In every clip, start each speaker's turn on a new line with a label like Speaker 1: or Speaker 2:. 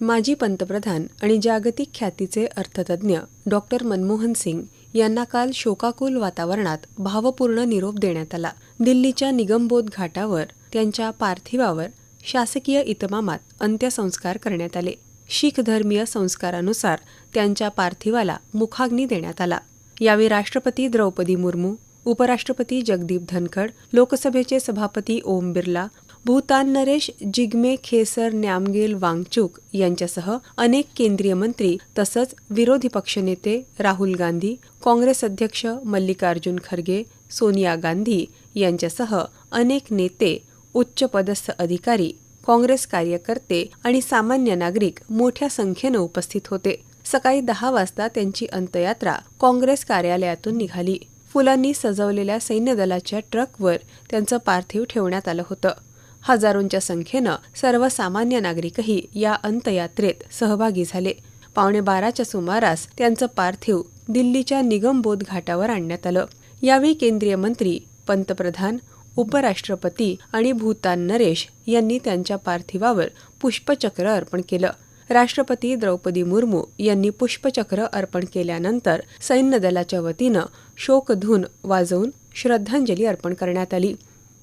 Speaker 1: माजी पंतप्रधान आणि जागतिक ख्यातीचे अर्थतज्ज्ञ डॉक्टर मनमोहन सिंग यांना काल शोकाकुल वातावरणात भावपूर्ण निरोप देण्यात आला दिल्लीच्या निगमबोध घाटावर त्यांच्या पार्थिवावर शासकीय इतमामात अंत्यसंस्कार करण्यात आले शीख धर्मीय संस्कारानुसार त्यांच्या पार्थिवाला मुखाग्नी देण्यात आला यावेळी राष्ट्रपती द्रौपदी मुर्मू उपराष्ट्रपती जगदीप धनखड लोकसभेचे सभापती ओम बिर्ला भूतान नरेश जिग्मे खेसर न्यामगेल वांगचूक यांच्यासह अनेक केंद्रीय मंत्री तसंच विरोधी पक्षनेते राहुल गांधी काँग्रेस अध्यक्ष मल्लिकार्जुन खरगे सोनिया गांधी यांच्यासह अनेक नेते उच्चपदस्थ अधिकारी काँग्रेस कार्यकर्ते आणि सामान्य नागरिक मोठ्या संख्येनं उपस्थित होते सकाळी दहा वाजता त्यांची अंत्ययात्रा काँग्रेस कार्यालयातून निघाली फुलांनी सजवलेल्या सैन्यदलाच्या ट्रकवर त्यांचं पार्थिव ठेवण्यात आलं होतं हजारोंच्या संख्येनं सर्वसामान्य नागरिकही या अंतयात्रेत सहभागी झाले पावणे बाराच्या सुमारास त्यांचं पार्थिव दिल्लीच्या निगमबोध घाटावर आणण्यात आलं यावेळी केंद्रीय मंत्री पंतप्रधान उपराष्ट्रपती आणि भूतान नरेश यांनी त्यांच्या पार्थिवावर पुष्पचक्र अर्पण केलं राष्ट्रपती द्रौपदी मुर्मू यांनी पुष्पचक्र अर्पण केल्यानंतर सैन्य दलाच्या वतीनं शोकधून वाजवून श्रद्धांजली अर्पण करण्यात आली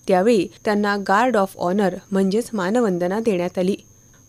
Speaker 1: त्यावेळी त्यांना गार्ड ऑफ ऑनर म्हणजेच मानवंदना देण्यात आली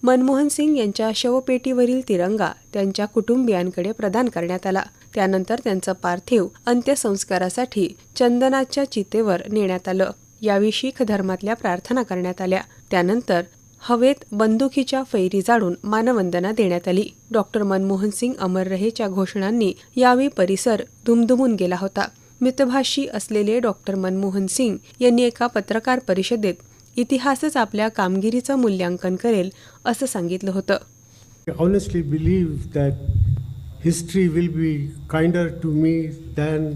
Speaker 1: मनमोहन सिंग यांच्या शवपेटीवरील तिरंगा त्यांच्या कुटुंबियांकडे प्रदान करण्यात आला त्यानंतर त्यांचं पार्थिव अंत्यसंस्कारासाठी चंदनाच्या चितेवर नेण्यात आलं यावेळी शीख धर्मातल्या प्रार्थना करण्यात आल्या त्यानंतर हवेत बंदुकीच्या फैरी जाडून मानवंदना देण्यात आली डॉक्टर मनमोहन सिंग अमर रहेच्या घोषणांनी यावेळी परिसर धुमधुमून गेला होता मितभाषी असलेले डॉक्टर मनमोहन सिंग यांनी एका पत्रकार परिषदेत इतिहासच आपल्या कामगिरीचं मूल्यांकन करेल असं सांगितलं होतं
Speaker 2: honestly that history will be kinder to me than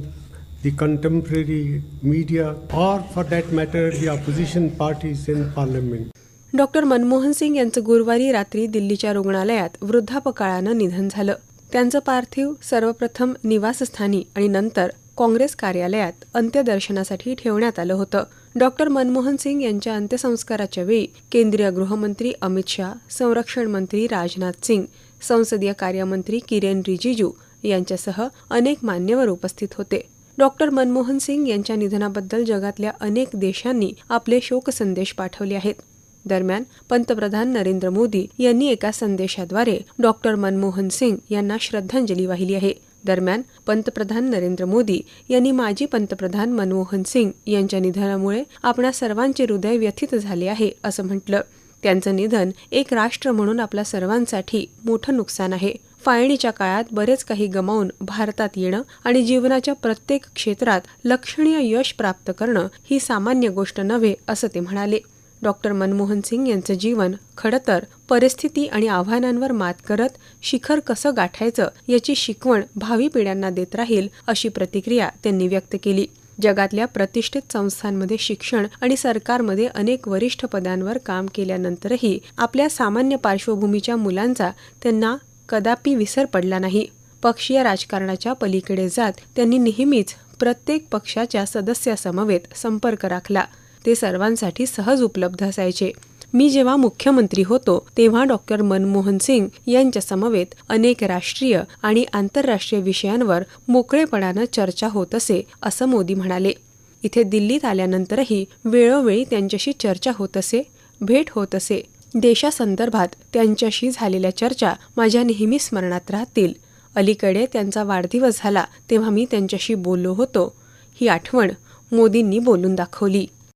Speaker 2: the contemporary media or for that matter the opposition parties in
Speaker 1: doctor Manmohan Singh यांचं गुरुवारी रात्री दिल्लीच्या रुग्णालयात वृद्धापकाळानं निधन झालं त्यांचं पार्थिव सर्वप्रथम निवासस्थानी आणि नंतर काँग्रेस कार्यालयात अंत्यदर्शनासाठी ठेवण्यात आलं होतं डॉक्टर मनमोहन सिंग यांच्या अंत्यसंस्काराच्या वेळी केंद्रीय गृहमंत्री अमित शाह संरक्षण मंत्री राजनाथ सिंग संसदीय कार्यमंत्री किरेन रिजिजू यांच्यासह अनेक मान्यवर उपस्थित होते डॉक्टर मनमोहन सिंग यांच्या निधनाबद्दल जगातल्या अनेक देशांनी आपले शोकसंदेश पाठवले आहेत दरम्यान पंतप्रधान नरेंद्र मोदी यांनी एका संदेशाद्वारे डॉक्टर मनमोहन सिंग यांना श्रद्धांजली वाहिली आहे दरम्यान पंतप्रधान नरेंद्र मोदी यांनी माजी पंतप्रधान मनमोहन सिंग यांच्या निधनामुळे आपणा सर्वांचे हृदय व्यथित झाले आहे असं म्हटलं त्यांचं निधन एक राष्ट्र म्हणून आपल्या सर्वांसाठी मोठं नुकसान आहे फाळणीच्या काळात बरेच काही गमावून भारतात येणं आणि जीवनाच्या प्रत्येक क्षेत्रात लक्षणीय यश प्राप्त करणं ही सामान्य गोष्ट नव्हे असं ते म्हणाले डॉक्टर मनमोहन सिंग यांचं जीवन खडतर परिस्थिती आणि आव्हानांवर मात करत शिखर कसं गाठायचं याची शिकवण भावी पिढ्यांना देत राहील अशी प्रतिक्रिया त्यांनी व्यक्त केली जगातल्या प्रतिष्ठित संस्थांमध्ये शिक्षण आणि सरकारमध्ये अनेक वरिष्ठ पदांवर काम केल्यानंतरही आपल्या सामान्य पार्श्वभूमीच्या मुलांचा त्यांना कदापि विसर पडला नाही पक्षीय राजकारणाच्या पलीकडे जात त्यांनी नेहमीच प्रत्येक पक्षाच्या सदस्यासमवेत संपर्क राखला ते सर्वांसाठी सहज उपलब्ध असायचे मी जेव्हा मुख्यमंत्री होतो तेव्हा डॉक्टर मनमोहन सिंग यांच्या समवेत अनेक राष्ट्रीय आणि आंतरराष्ट्रीय विषयांवर मोकळेपणानं चर्चा होत असे असं मोदी म्हणाले इथे दिल्लीत आल्यानंतरही वेळोवेळी त्यांच्याशी चर्चा होत असे भेट होत असे देशासंदर्भात त्यांच्याशी झालेल्या चर्चा माझ्या नेहमी स्मरणात राहतील अलीकडे त्यांचा वाढदिवस झाला तेव्हा मी त्यांच्याशी बोललो होतो ही आठवण मोदींनी बोलून दाखवली